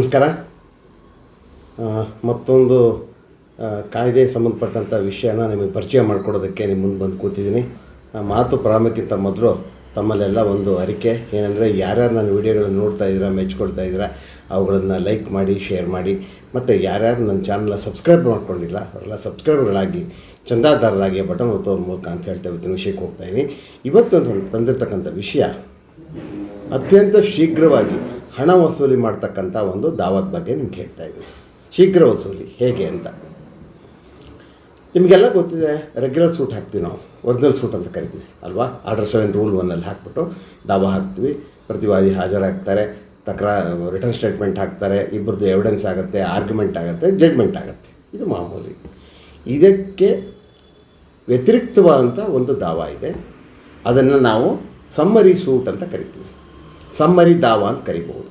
ನಮಸ್ಕಾರ. ಮತ್ತೊಂದು ಕಾಯ್ದೆ ಸಂಬಂಧಪಟ್ಟಂಥ ವಿಷಯನ ನಿಮಗೆ ಪರಿಚಯ ಮಾಡಿಕೊಡೋದಕ್ಕೆ ನಿಮ್ಮ ಮುಂದೆ ಬಂದು ಕೂತಿದ್ದೀನಿ. ಮಾತು ಪ್ರಾರಂಭಕ್ಕಿಂತ ಮೊದಲು ತಮ್ಮಲ್ಲೆಲ್ಲ ಒಂದು ಅರಿಕೆ, ಏನಂದರೆ ಯಾರ್ಯಾರು ನನ್ನ ವಿಡಿಯೋಗಳನ್ನು ನೋಡ್ತಾ ಇದ್ದೀರಾ, ಮೆಚ್ಕೊಳ್ತಾ ಇದ್ದೀರಾ, ಅವುಗಳನ್ನು ಲೈಕ್ ಮಾಡಿ, ಶೇರ್ ಮಾಡಿ, ಮತ್ತು ಯಾರ್ಯಾರು ನನ್ನ ಚಾನಲ್ನ ಸಬ್ಸ್ಕ್ರೈಬ್ ಮಾಡ್ಕೊಂಡಿಲ್ಲ, ಅವರೆಲ್ಲ ಸಬ್ಸ್ಕ್ರೈಬ್ಗಳಾಗಿ ಚಂದಾದಾರರಾಗಿ ಬಟನ್ ಒತ್ತೋದ್ರ ಮೂಲಕ ಅಂತ ಹೇಳ್ತಾ ಇದ್ದೀನಿ ವಿಷಯಕ್ಕೆ ಹೋಗ್ತಾ ಇದ್ದೀನಿ. ಇವತ್ತು ತಂದಿರ್ತಕ್ಕಂಥ ವಿಷಯ, ಅತ್ಯಂತ ಶೀಘ್ರವಾಗಿ ಹಣ ವಸೂಲಿ ಮಾಡ್ತಕ್ಕಂಥ ಒಂದು ದಾವತ್ ಬಗ್ಗೆ ನಿಮ್ಗೆ ಹೇಳ್ತಾ ಇದ್ದೀನಿ. ಶೀಘ್ರ ವಸೂಲಿ, ಹೇಗೆ ಅಂತ. ನಿಮಗೆಲ್ಲ ಗೊತ್ತಿದೆ ರೆಗ್ಯುಲರ್ ಸೂಟ್ ಹಾಕ್ತೀವಿ ನಾವು. ಒರಿಜಿನಲ್ ಸೂಟ್ ಅಂತ ಕರಿತೀವಿ, ಅಲ್ವಾ? ಆರ್ಡರ್ ಸೆವೆನ್ ರೂಲ್ ಒನ್ನಲ್ಲಿ ಹಾಕ್ಬಿಟ್ಟು ದಾವಾ ಹಾಕ್ತೀವಿ. ಪ್ರತಿವಾದಿ ಹಾಜರಾಗ್ತಾರೆ, ತಕ್ರ ರಿಟರ್ನ್ ಸ್ಟೇಟ್ಮೆಂಟ್ ಹಾಕ್ತಾರೆ ಇಬ್ಬರದ್ದು ಎವಿಡೆನ್ಸ್ ಆಗುತ್ತೆ ಆರ್ಗ್ಯುಮೆಂಟ್ ಆಗುತ್ತೆ ಜಡ್ಮೆಂಟ್ ಆಗುತ್ತೆ. ಇದು ಮಾಮೂಲಿ. ಇದಕ್ಕೆ ವ್ಯತಿರಿಕ್ತವಾದಂಥ ಒಂದು ದಾವ ಇದೆ. ಅದನ್ನು ನಾವು ಸಮ್ಮರಿ ಸೂಟ್ ಅಂತ ಕರಿತೀವಿ. ಸಮ್ಮರಿ ದಾವ ಅಂತ ಕರಿಬಹುದು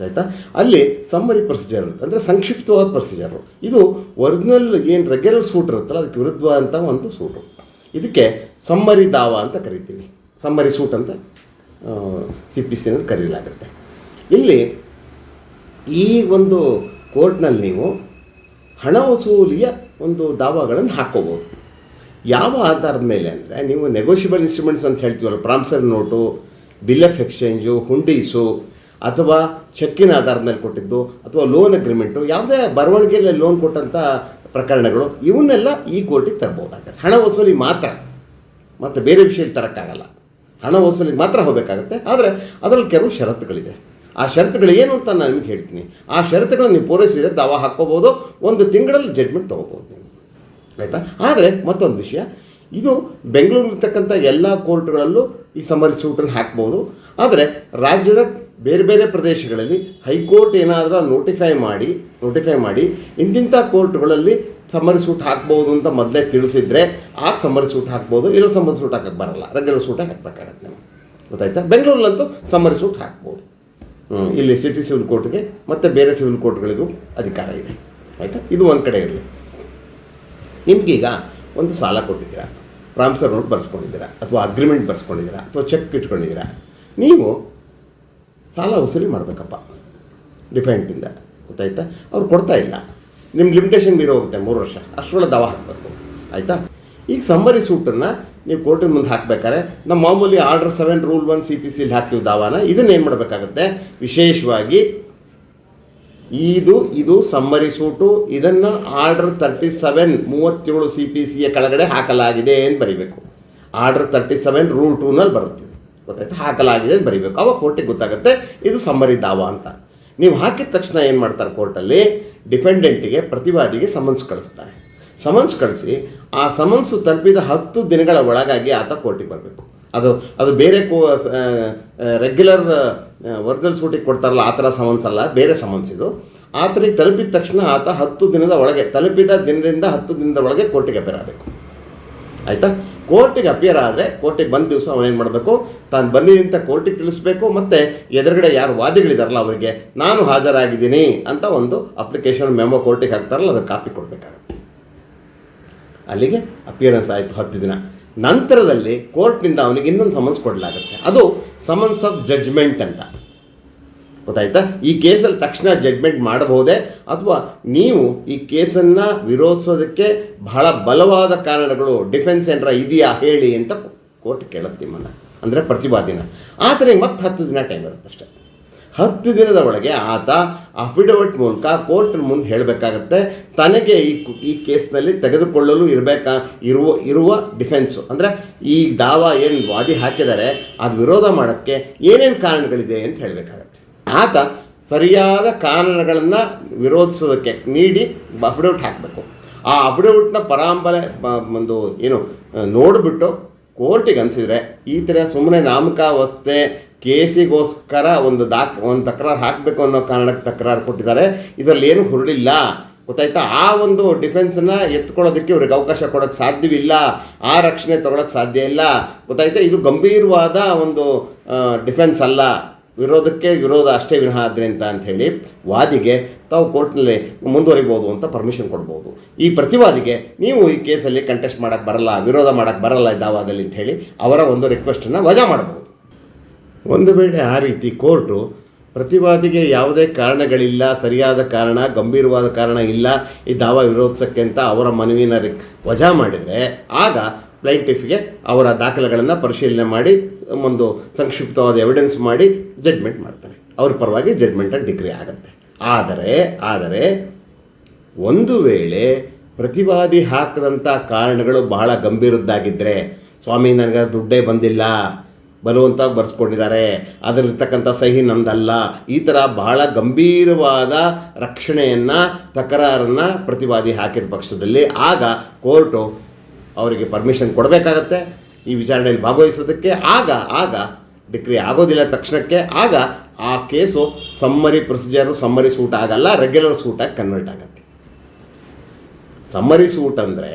ಆಯಿತಾ? ಅಲ್ಲಿ ಸಮ್ಮರಿ ಪ್ರೊಸೀಜರ್ ಅಂದರೆ ಸಂಕ್ಷಿಪ್ತವಾದ ಪ್ರೊಸೀಜರು ಇದು ಒರಿಜಿನಲ್ ಏನು ರೆಗ್ಯುಲರ್ ಸೂಟ್ ಇರುತ್ತಲ್ಲ, ಅದಕ್ಕೆ ವಿರುದ್ಧವಾದಂಥ ಒಂದು ಸೂಟು ಇದಕ್ಕೆ ಸಮ್ಮರಿ ದಾವ ಅಂತ ಕರಿತೀವಿ. ಸಮ್ಮರಿ ಸೂಟ್ ಅಂತ ಸಿ ಪಿ ಸಿ ಕರೆಯಲಾಗುತ್ತೆ ಇಲ್ಲಿ ಈ ಒಂದು ಕೋರ್ಟ್ನಲ್ಲಿ ನೀವು ಹಣ ವಸೂಲಿಯ ಒಂದು ದಾವಾಗಳನ್ನು ಹಾಕ್ಕೋಬೋದು ಯಾವ ಆಧಾರದ ಮೇಲೆ ಅಂದರೆ, ನೀವು ನೆಗೋಷಿಯಬಲ್ ಇನ್ಸ್ಟ್ರೂಮೆಂಟ್ಸ್ ಅಂತ ಹೇಳ್ತೀವಲ್ಲ promissory note bill of exchange ಹುಂಡೀಸು ಅಥವಾ ಚೆಕ್ಕಿನ ಆಧಾರದ ಮೇಲೆ ಕೊಟ್ಟಿದ್ದು, ಅಥವಾ ಲೋನ್ ಅಗ್ರಿಮೆಂಟು ಯಾವುದೇ ಬರವಣಿಗೆಯಲ್ಲಿ ಲೋನ್ ಕೊಟ್ಟಂಥ ಪ್ರಕರಣಗಳು, ಇವನ್ನೆಲ್ಲ ಈ ಕೋರ್ಟಿಗೆ ತರಬಹುದಾಗುತ್ತೆ ಹಣ ವಸೂಲಿ ಮಾತ್ರ. ಮತ್ತು ಬೇರೆ ವಿಷಯದಲ್ಲಿ ತರೋಕ್ಕಾಗಲ್ಲ. ಹಣ ವಸೂಲಿ ಮಾತ್ರ ಹೋಗಬೇಕಾಗತ್ತೆ. ಆದರೆ ಅದರಲ್ಲಿ ಕೆಲವು ಷರತ್ತುಗಳಿದೆ. ಆ ಷರತ್ತುಗಳು ಏನು ಅಂತ ನಾನು ನಿಮಗೆ ಹೇಳ್ತೀನಿ. ಆ ಷರತ್ತುಗಳನ್ನು ನೀವು ಪೂರೈಸಿದರೆ ದಾವ ಹಾಕ್ಕೋಬೋದು ಒಂದು ತಿಂಗಳಲ್ಲಿ ಜಡ್ಮೆಂಟ್ ತೊಗೋಬೋದು ನೀವು. ಆಯಿತಾ? ಆದರೆ ಮತ್ತೊಂದು ವಿಷಯ. ಇದು ಬೆಂಗಳೂರಿರ್ತಕ್ಕಂಥ ಎಲ್ಲ ಕೋರ್ಟ್ಗಳಲ್ಲೂ ಈ ಸಮರಿ ಸೂಟನ್ನು ಹಾಕ್ಬೋದು. ಆದರೆ ರಾಜ್ಯದ ಬೇರೆ ಬೇರೆ ಪ್ರದೇಶಗಳಲ್ಲಿ ಹೈಕೋರ್ಟ್ ಏನಾದರೂ ನೋಟಿಫೈ ಮಾಡಿ ನೋಟಿಫೈ ಮಾಡಿ ಇಂತಿಂಥ ಕೋರ್ಟ್ಗಳಲ್ಲಿ ಸಮರಿ ಸೂಟ್ ಹಾಕ್ಬೋದು ಅಂತ ಮೊದಲೇ ತಿಳಿಸಿದ್ರೆ ಆ ಸಮರಿ ಸೂಟ್ ಹಾಕ್ಬೋದು, ಇಲ್ಲ ಸಮ್ಮರಿ ಸೂಟ್ ಹಾಕಕ್ಕೆ ಬರಲ್ಲ. ರೆಗ್ಯುಲರ್ ಸೂಟೇ ಹಾಕಬೇಕಾಗತ್ತೆ ಗೊತ್ತಾಯ್ತಾ? ಬೆಂಗಳೂರಲ್ಲಂತೂ ಸಮ್ಮರಿ ಸೂಟ್ ಹಾಕ್ಬೋದು. ಇಲ್ಲಿ ಸಿಟಿ ಸಿವಿಲ್ ಕೋರ್ಟ್ಗೆ ಮತ್ತು ಬೇರೆ ಸಿವಿಲ್ ಕೋರ್ಟ್ಗಳಿಗೂ ಅಧಿಕಾರ ಇದೆ. ಆಯಿತಾ? ಇದು ಒಂದು ಕಡೆ ಇರಲಿ. ನಿಮಗೀಗ ಒಂದು ಸಾಲ ಕೊಟ್ಟಿದ್ದೀರಾ? ಪ್ರಾಮ್ಸರ್ ನೋಟ್ ಬರ್ಸ್ಕೊಂಡಿದ್ದೀರಾ? ಅಥವಾ ಅಗ್ರಿಮೆಂಟ್ ಬರ್ಸ್ಕೊಂಡಿದ್ದೀರಾ? ಅಥವಾ ಚೆಕ್ ಇಟ್ಕೊಂಡಿದ್ದೀರಾ? ನೀವು ಸಾಲ ವಸೂಲಿ ಮಾಡಬೇಕಪ್ಪ. ಡಿಫೆಂಟಿಂದ ಗೊತ್ತಾಯ್ತಾ? ಅವ್ರು ಕೊಡ್ತಾ ಇಲ್ಲ. ನಿಮ್ಮ ಲಿಮಿಟೇಷನ್ ಬೀರೋ ಹೋಗುತ್ತೆ ಮೂರು ವರ್ಷ. ಅಷ್ಟರೊಳಗೆ ದವಾ ಹಾಕಬೇಕು. ಆಯಿತಾ? ಈಗ ಸಮ್ಮರಿ ಸೂಟನ್ನು ನೀವು ಕೋರ್ಟಿನ ಮುಂದೆ ಹಾಕಬೇಕಾದ್ರೆ ನಮ್ಮ ಮಾಮೂಲಿ order seven rule one C P ಸಿಲಿ ಹಾಕ್ತೀವಿ ದಾವಾನ, ಇದನ್ನ ಏನು ಮಾಡಬೇಕಾಗತ್ತೆ? ವಿಶೇಷವಾಗಿ ಇದು ಇದು ಸಮ್ಮರಿ ಸೂಟು, ಇದನ್ನು ಆರ್ಡರ್ ತರ್ಟಿ ಸೆವೆನ್ ಮೂವತ್ತೇಳು ಸಿ ಪಿ ಸಿಯ ಕೆಳಗಡೆ ಹಾಕಲಾಗಿದೆ ಅಂತ ಬರೀಬೇಕು. ಆರ್ಡರ್ ತರ್ಟಿ ಸೆವೆನ್ ರೂಲ್ ಟೂನಲ್ಲಿ ಬರುತ್ತೆ ಗೊತ್ತಾಯ್ತು? ಹಾಕಲಾಗಿದೆ ಅಂತ ಬರೀಬೇಕು. ಅವಾಗ ಕೋರ್ಟಿಗೆ ಗೊತ್ತಾಗುತ್ತೆ, ಇದು ಸಮ್ಮರಿ ದಾವ ಅಂತ. ನೀವು ಹಾಕಿದ ತಕ್ಷಣ ಏನು ಮಾಡ್ತಾರೆ ಕೋರ್ಟಲ್ಲಿ? ಡಿಫೆಂಡೆಂಟಿಗೆ, ಪ್ರತಿವಾದಿಗೆ ಸಮನ್ಸ್ ಕಳಿಸ್ತಾರೆ. ಸಮನ್ಸ್ ಕಳಿಸಿ, ಆ ಸಮನ್ಸು ತಲುಪಿದ ಹತ್ತು ದಿನಗಳ ಒಳಗಾಗಿ ಆತ ಕೋರ್ಟಿಗೆ ಬರಬೇಕು. ಅದು ಅದು ಬೇರೆ ಕೋ ರೆಗ್ಯುಲರ್ ವರ್ಜಲ್ ಸೂಟಿಗೆ ಕೊಡ್ತಾರಲ್ಲ, ಆ ಥರ ಸಮನ್ಸ್ ಅಲ್ಲ, ಬೇರೆ ಸಮನ್ಸ್ ಇದು. ಆತನಿಗೆ ತಲುಪಿದ ತಕ್ಷಣ ಆತ ಹತ್ತು ದಿನದ ಒಳಗೆ, ತಲುಪಿದ ದಿನದಿಂದ ಹತ್ತು ದಿನದ ಒಳಗೆ ಕೋರ್ಟಿಗೆ ಅಪೇರ್ ಆಗಬೇಕು. ಆಯಿತಾ? ಕೋರ್ಟಿಗೆ ಅಪಿಯರ್ ಆದರೆ ಕೋರ್ಟಿಗೆ ಬಂದ ದಿವಸ ಅವನೇನು ಮಾಡಬೇಕು? ತಾನು ಬಂದಿದ್ದಂಥ ಕೋರ್ಟಿಗೆ ತಿಳಿಸ್ಬೇಕು, ಮತ್ತು ಎದುರುಗಡೆ ಯಾರು ವಾದಿಗಳಿದಾರಲ್ಲ ಅವರಿಗೆ, ನಾನು ಹಾಜರಾಗಿದ್ದೀನಿ ಅಂತ ಒಂದು ಅಪ್ಲಿಕೇಶನ್ ಮೆಮೊ ಕೋರ್ಟಿಗೆ ಹಾಕ್ತಾರಲ್ಲ, ಅದಕ್ಕೆ ಕಾಪಿ ಕೊಡಬೇಕಾಗುತ್ತೆ. ಅಲ್ಲಿಗೆ ಅಪಿಯರೆನ್ಸ್ ಆಯಿತು ಹತ್ತು ದಿನ. ನಂತರದಲ್ಲಿ ಕೋರ್ಟ್ನಿಂದ ಅವನಿಗೆ ಇನ್ನೊಂದು ಸಮನ್ಸ್ ಕೊಡಲಾಗುತ್ತೆ. ಅದು ಸಮನ್ಸ್ ಆಫ್ ಜಡ್ಜ್ಮೆಂಟ್ ಅಂತ. ಗೊತ್ತಾಯ್ತಾ? ಈ ಕೇಸಲ್ಲಿ ತಕ್ಷಣ ಜಡ್ಮೆಂಟ್ ಮಾಡಬಹುದೇ? ಅಥವಾ ನೀವು ಈ ಕೇಸನ್ನು ವಿರೋಧಿಸೋದಕ್ಕೆ ಬಹಳ ಬಲವಾದ ಕಾರಣಗಳು ಡಿಫೆನ್ಸ್ ಏನರ ಇದೆಯಾ ಹೇಳಿ ಅಂತ ಕೋರ್ಟ್ ಕೇಳುತ್ತೆ ನಿಮ್ಮನ್ನು. ಅಂದರೆ ಪ್ರತಿವಾದಿನ. ಆದರೆ ಮತ್ತೆ ಹತ್ತು ದಿನ ಟೈಮ್ ಇರುತ್ತೆ ಅಷ್ಟೇ ಹತ್ತು ದಿನದ ಒಳಗೆ ಆತ ಅಫಿಡವಿಟ್ ಮೂಲಕ ಕೋರ್ಟ್ ಮುಂದೆ ಹೇಳಬೇಕಾಗತ್ತೆ. ತನಗೆ ಈ ಈ ಕೇಸ್ನಲ್ಲಿ ತೆಗೆದುಕೊಳ್ಳಲು ಇರಬೇಕಾ, ಇರುವ ಇರುವ ಡಿಫೆನ್ಸು ಅಂದರೆ ಈ ದಾವ ಏನು ವಾದಿ ಹಾಕಿದ್ದಾರೆ, ಅದು ವಿರೋಧ ಮಾಡೋಕ್ಕೆ ಏನೇನು ಕಾರಣಗಳಿದೆ ಅಂತ ಹೇಳಬೇಕಾಗತ್ತೆ. ಆತ ಸರಿಯಾದ ಕಾರಣಗಳನ್ನು ವಿರೋಧಿಸೋದಕ್ಕೆ ನೀಡಿ ಅಫಿಡವಿಟ್ ಹಾಕಬೇಕು. ಆ ಅಫಿಡವಿಟ್ನ ಪರಾಂಬಲೆ ಒಂದು ಏನು, ನೋಡಿಬಿಟ್ಟು ಕೋರ್ಟಿಗೆ ಅನಿಸಿದರೆ ಈ ಥರ ಸುಮ್ಮನೆ ನಾಮಕಾವಸ್ಥೆ ಕೇಸಿಗೋಸ್ಕರ ಒಂದು ದಾಖ ಒಂದು ತಕರಾರು ಹಾಕಬೇಕು ಅನ್ನೋ ಕಾರಣಕ್ಕೆ ತಕರಾರು ಕೊಟ್ಟಿದ್ದಾರೆ. ಇದರಲ್ಲಿ ಏನು ಹುರುಳಿಲ್ಲ. ಗೊತ್ತಾಯ್ತಾ? ಆ ಒಂದು ಡಿಫೆನ್ಸನ್ನು ಎತ್ಕೊಳ್ಳೋದಕ್ಕೆ ಇವ್ರಿಗೆ ಅವಕಾಶ ಕೊಡೋಕ್ಕೆ ಸಾಧ್ಯವಿಲ್ಲ. ಆ ರಕ್ಷಣೆ ತಗೊಳಕ್ಕೆ ಸಾಧ್ಯ ಇಲ್ಲ. ಗೊತ್ತಾಯ್ತಾ? ಇದು ಗಂಭೀರವಾದ ಒಂದು ಡಿಫೆನ್ಸ್ ಅಲ್ಲ. ವಿರೋಧಕ್ಕೆ ವಿರೋಧ ಅಷ್ಟೇ ವಿನಃ ಅಂತ ಅಂಥೇಳಿ ವಾದಿಗೆ ತಾವು ಕೋರ್ಟ್ನಲ್ಲಿ ಮುಂದುವರಿಬೋದು ಅಂತ ಪರ್ಮಿಷನ್ ಕೊಡ್ಬೋದು. ಈ ಪ್ರತಿವಾದಿಗೆ ನೀವು ಈ ಕೇಸಲ್ಲಿ ಕಂಟೆಸ್ಟ್ ಮಾಡೋಕ್ಕೆ ಬರಲ್ಲ, ವಿರೋಧ ಮಾಡೋಕ್ಕೆ ಬರಲ್ಲ ದಾವಾದಲ್ಲಿ ಅಂತ ಹೇಳಿ ಅವರ ಒಂದು ರಿಕ್ವೆಸ್ಟನ್ನು ವಜಾ ಮಾಡ್ಬೋದು. ಒಂದು ವೇಳೆ ಆ ರೀತಿ ಕೋರ್ಟು ಪ್ರತಿವಾದಿಗೆ ಯಾವುದೇ ಕಾರಣಗಳಿಲ್ಲ, ಸರಿಯಾದ ಕಾರಣ, ಗಂಭೀರವಾದ ಕಾರಣ ಇಲ್ಲ ಈ ದಾವಾ ವಿರೋಧಿಸೋಕ್ಕೆ ಅಂತ ಅವರ ಮನವಿನ ವಜಾ ಮಾಡಿದರೆ ಆಗ ಪ್ಲೈಂಟಿಫ್ಗೆ ಅವರ ದಾಖಲೆಗಳನ್ನು ಪರಿಶೀಲನೆ ಮಾಡಿ, ಒಂದು ಸಂಕ್ಷಿಪ್ತವಾದ ಎವಿಡೆನ್ಸ್ ಮಾಡಿ ಜಡ್ಮೆಂಟ್ ಮಾಡ್ತಾರೆ. ಅವ್ರ ಪರವಾಗಿ ಜಡ್ಮೆಂಟಲ್ಲಿ ಡಿಗ್ರಿ ಆಗುತ್ತೆ. ಆದರೆ ಆದರೆ ಒಂದು ವೇಳೆ ಪ್ರತಿವಾದಿ ಹಾಕಿದಂಥ ಕಾರಣಗಳು ಬಹಳ ಗಂಭೀರದ್ದಾಗಿದ್ದರೆ ಸ್ವಾಮಿ ನನಗೆ ದುಡ್ಡೇ ಬಂದಿಲ್ಲ ಬಲವಂತಾಗಿ ಬರೆಸ್ಕೊಂಡಿದ್ದಾರೆ. ಅದರಲ್ಲಿರ್ತಕ್ಕಂಥ ಸಹಿ ನಂದಲ್ಲ ಈ ಥರ ಬಹಳ ಗಂಭೀರವಾದ ರಕ್ಷಣೆಯನ್ನು, ತಕರಾರನ್ನು ಪ್ರತಿವಾದಿ ಹಾಕಿದ ಪಕ್ಷದಲ್ಲಿ ಆಗ ಕೋರ್ಟು ಅವರಿಗೆ ಪರ್ಮಿಷನ್ ಕೊಡಬೇಕಾಗತ್ತೆ. ಈ ವಿಚಾರಣೆಯಲ್ಲಿ ಭಾಗವಹಿಸೋದಕ್ಕೆ ಆಗ ಆಗ ಡಿಕ್ರಿ ಆಗೋದಿಲ್ಲ ತಕ್ಷಣಕ್ಕೆ. ಆಗ ಆ case summary procedure, summary suit ಆಗಲ್ಲ ರೆಗ್ಯುಲರ್ ಸೂಟಾಗಿ ಕನ್ವರ್ಟ್ ಆಗುತ್ತೆ. ಸಮ್ಮರಿ ಸೂಟ್ ಅಂದರೆ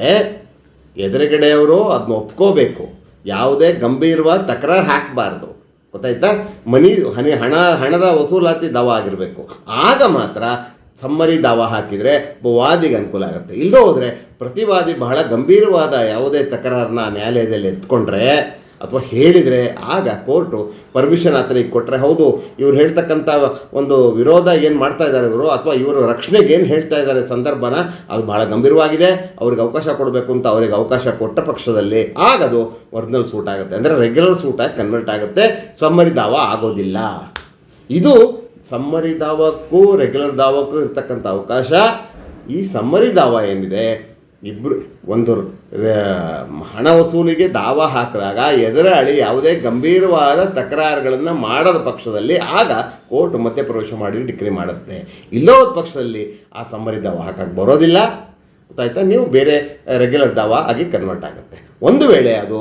ಎದುರುಗಡೆಯವರು ಅದನ್ನ ಒಪ್ಕೋಬೇಕು. ಯಾವುದೇ ಗಂಭೀರವಾದ ತಕರಾರು ಹಾಕಬಾರ್ದು. ಗೊತ್ತಾಯ್ತಾ? ಮನಿ, ಹನಿ, ಹಣ, ಹಣದ ವಸೂಲಾತಿ ದವ ಆಗಿರಬೇಕು. ಆಗ ಮಾತ್ರ ಸಮ್ಮರಿ ದಾವ ಹಾಕಿದರೆ ವಾದಿಗೆ ಅನುಕೂಲ ಆಗುತ್ತೆ. ಇಲ್ಲದೆ ಹೋದರೆ ಪ್ರತಿವಾದಿ ಬಹಳ ಗಂಭೀರವಾದ ಯಾವುದೇ ತಕರಾರನ್ನ ನ್ಯಾಯಾಲಯದಲ್ಲಿ ಎತ್ಕೊಂಡ್ರೆ ಅಥವಾ ಹೇಳಿದರೆ ಆಗ ಕೋರ್ಟು ಪರ್ಮಿಷನ್ ಆತನಿಗೆ ಕೊಟ್ಟರೆ ಹೌದು, ಇವ್ರು ಹೇಳ್ತಕ್ಕಂಥ ಒಂದು ವಿರೋಧ ಏನು ಮಾಡ್ತಾ ಇದ್ದಾರೆ ಇವರು, ಅಥವಾ ಇವರು ರಕ್ಷಣೆಗೆ ಏನು ಹೇಳ್ತಾ ಇದ್ದಾರೆ ಸಂದರ್ಭನ, ಅದು ಬಹಳ ಗಂಭೀರವಾಗಿದೆ, ಅವ್ರಿಗೆ ಅವಕಾಶ ಕೊಡಬೇಕು ಅಂತ ಅವರಿಗೆ ಅವಕಾಶ ಕೊಟ್ಟ ಪಕ್ಷದಲ್ಲಿ ಆಗ ಅದು ಒರಿಜಿನಲ್ ಸೂಟ್ ಆಗುತ್ತೆ. ಅಂದರೆ ರೆಗ್ಯುಲರ್ ಸೂಟಾಗಿ ಕನ್ವರ್ಟ್ ಆಗುತ್ತೆ ಸಮ್ಮರಿ ದಾವ ಆಗೋದಿಲ್ಲ. ಇದು ಸಮ್ಮರಿ ದಾವಕ್ಕೂ ರೆಗ್ಯುಲರ್ ದಾವಕ್ಕೂ ಇರ್ತಕ್ಕಂಥ ಅವಕಾಶ. ಈ ಸಮ್ಮರಿ ದಾವ ಏನಿದೆ ಇಬ್ಬರು ಒಂದು ಹಣ ವಸೂಲಿಗೆ ದಾವ ಹಾಕಿದಾಗ ಎದುರಾಳಿ ಯಾವುದೇ ಗಂಭೀರವಾದ ತಕರಾರುಗಳನ್ನು ಮಾಡದ ಪಕ್ಷದಲ್ಲಿ ಆಗ ಕೋರ್ಟ್ ಮತ್ತೆ ಪ್ರವೇಶ ಮಾಡಿ ಡಿಕ್ರಿ ಮಾಡುತ್ತೆ. ಇಲ್ಲೋದ ಪಕ್ಷದಲ್ಲಿ ಆ ಸಮ್ಮರಿ ದಾವ ಹಾಕಕ್ಕೆ ಬರೋದಿಲ್ಲ. ಗೊತ್ತಾಯ್ತಾ? ನೀವು ಬೇರೆ ರೆಗ್ಯುಲರ್ ದಾವ ಆಗಿ ಕನ್ವರ್ಟ್ ಆಗುತ್ತೆ. ಒಂದು ವೇಳೆ ಅದು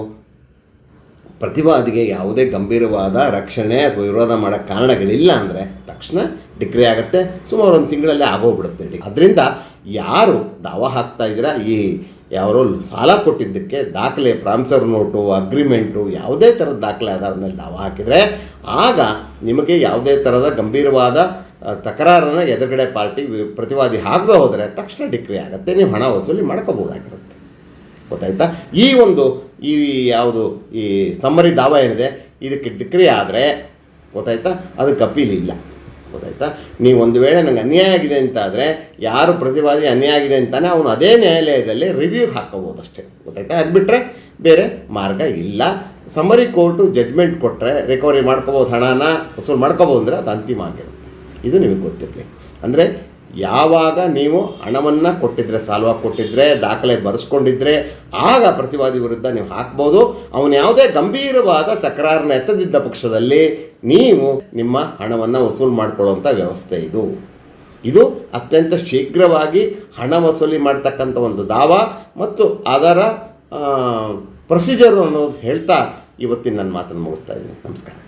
ಪ್ರತಿವಾದಿಗೆ ಯಾವುದೇ ಗಂಭೀರವಾದ ರಕ್ಷಣೆ ಅಥವಾ ವಿರೋಧ ಮಾಡೋಕ್ಕೆ ಕಾರಣಗಳಿಲ್ಲ ಅಂದರೆ ತಕ್ಷಣ ಡಿಕ್ರಿ ಆಗುತ್ತೆ. ಸುಮಾರು ಒಂದು ತಿಂಗಳಲ್ಲೇ ಆಗೋಗ್ಬಿಡುತ್ತೆ ಅದರಿಂದ ಯಾರು ದಾವ ಹಾಕ್ತಾ ಇದ್ದೀರಾ? ಈ ಯಾರೋ ಸಾಲ ಕೊಟ್ಟಿದ್ದಕ್ಕೆ ದಾಖಲೆ ಪ್ರಾಮ್ಸರ್ ನೋಟು, ಅಗ್ರಿಮೆಂಟು ಯಾವುದೇ ಥರದ ದಾಖಲೆ ಆಧಾರದ ಮೇಲೆ ದಾವ ಹಾಕಿದರೆ ಆಗ ನಿಮಗೆ ಯಾವುದೇ ಥರದ ಗಂಭೀರವಾದ ತಕರಾರನ್ನು ಎದುರುಗಡೆ ಪಾರ್ಟಿ ಪ್ರತಿವಾದಿ ಹಾಕದೆ ಹೋದರೆ ತಕ್ಷಣ ಡಿಕ್ರಿ ಆಗುತ್ತೆ. ನೀವು ಹಣ ವಸೂಲಿ ಮಾಡ್ಕೋಬೋದಾಗಿರುತ್ತೆ. ಗೊತ್ತಾಯ್ತಾ? ಈ ಒಂದು, ಈ ಯಾವುದು, ಈ ಸಮ್ಮರಿ ದಾವ ಏನಿದೆ, ಇದಕ್ಕೆ ಡಿಕ್ರಿ ಆದರೆ ಗೊತ್ತಾಯ್ತಾ? ಅದಕ್ಕೆ ಅಪೀಲ್ ಇಲ್ಲ. ಗೊತ್ತಾಯ್ತಾ? ನೀವು ಒಂದು ವೇಳೆ ನನಗೆ ಅನ್ಯಾಯ ಆಗಿದೆ ಅಂತ ಆದರೆ ಯಾರು ಪ್ರತಿವಾದಿ ಅನ್ಯಾಯ ಆಗಿದೆ ಅಂತಾನೆ ಅವನು ಅದೇ ನ್ಯಾಯಾಲಯದಲ್ಲಿ ರಿವ್ಯೂ ಹಾಕೋಬೋದು ಅಷ್ಟೇ ಗೊತ್ತಾಯ್ತಾ? ಅದು ಬಿಟ್ಟರೆ ಬೇರೆ ಮಾರ್ಗ ಇಲ್ಲ. ಸಮರಿ ಕೋರ್ಟು ಜಡ್ಮೆಂಟ್ ಕೊಟ್ಟರೆ ರಿಕವರಿ ಮಾಡ್ಕೋಬೋದು ಹಣನ ವಸೂಲು ಮಾಡ್ಕೋಬೋದು ಅಂದರೆ ಅದು ಅಂತಿಮ ಆಗಿರುತ್ತೆ. ಇದು ನಿಮಗೆ ಗೊತ್ತಿರಲಿ. ಅಂದರೆ ಯಾವಾಗ ನೀವು ಹಣವನ್ನು ಕೊಟ್ಟಿದ್ರೆ, ಸಾಲ್ವ ಕೊಟ್ಟಿದ್ರೆ, ದಾಖಲೆ ಬರೆಸ್ಕೊಂಡಿದ್ರೆ, ಆಗ ಪ್ರತಿವಾದಿ ವಿರುದ್ಧ ನೀವು ಹಾಕ್ಬೋದು. ಅವನು ಯಾವುದೇ ಗಂಭೀರವಾದ ತಕರಾರನ್ನ ಎತ್ತದಿದ್ದ ಪಕ್ಷದಲ್ಲಿ ನೀವು ನಿಮ್ಮ ಹಣವನ್ನು ವಸೂಲು ಮಾಡಿಕೊಳ್ಳುವಂಥ ವ್ಯವಸ್ಥೆ ಇದು. ಇದು ಅತ್ಯಂತ ಶೀಘ್ರವಾಗಿ ಹಣ ವಸೂಲಿ ಮಾಡ್ತಕ್ಕಂಥ ಒಂದು ದಾವ ಮತ್ತು ಅದರ ಪ್ರೊಸೀಜರ್ ಅನ್ನೋದು ಹೇಳ್ತಾ ಇವತ್ತಿನ ನನ್ನ ಮಾತನ್ನು ಮುಗಿಸ್ತಾ ಇದ್ದೀನಿ. ನಮಸ್ಕಾರ.